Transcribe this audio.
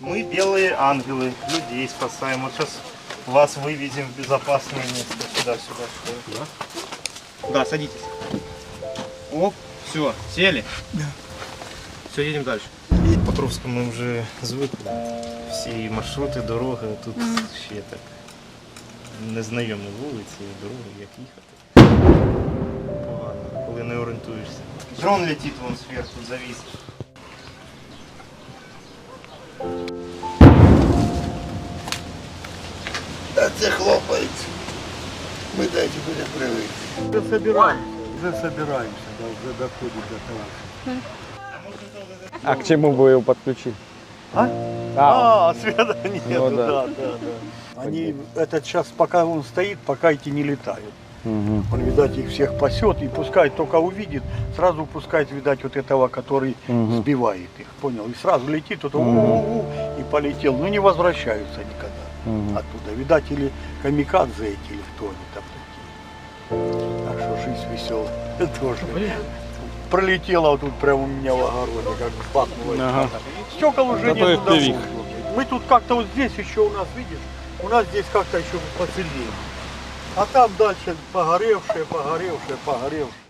Мы белые ангелы, людей спасаем. Вот сейчас вас вывезем в безопасное место. Сюда, сюда, сюда. Да, садитесь. Оп, все, сели? Да. Все, едем дальше. Покровську ми вже звикли. Всі маршрути, дороги, а тут ще так. Незнайомі вулиці, дороги, як їхати. Погано, коли не орієнтуєшся. Дрон летить вон зверху, завис. А це хлопається. Ми дайте буде привикли. Уже собираемся, уже собираемся, да, уже доходит до того. А к чему бы его подключить? А? А, А, света нету, Ну да. да, да, да. Они, этот сейчас, пока он стоит, пока эти не летают. мгм. Он, видать, их всех пасет и пускай только увидит, сразу пускает, видать, вот этого, который Мгм. сбивает их, понял? И сразу летит, вот, у-у-у, и полетел. Ну, не возвращаются никогда Мгм. оттуда. Видать, или камикадзе эти, или кто они там такие. Так что жизнь веселая тоже. Пролетела вот тут прямо у меня в огороде, как бахнуло. Ага. Стекол уже Зато нет. и впрямик. Мы тут как-то вот здесь еще у нас, видишь, у нас здесь как-то еще поцелее. А там дальше погоревшее, погоревшее, погоревшее.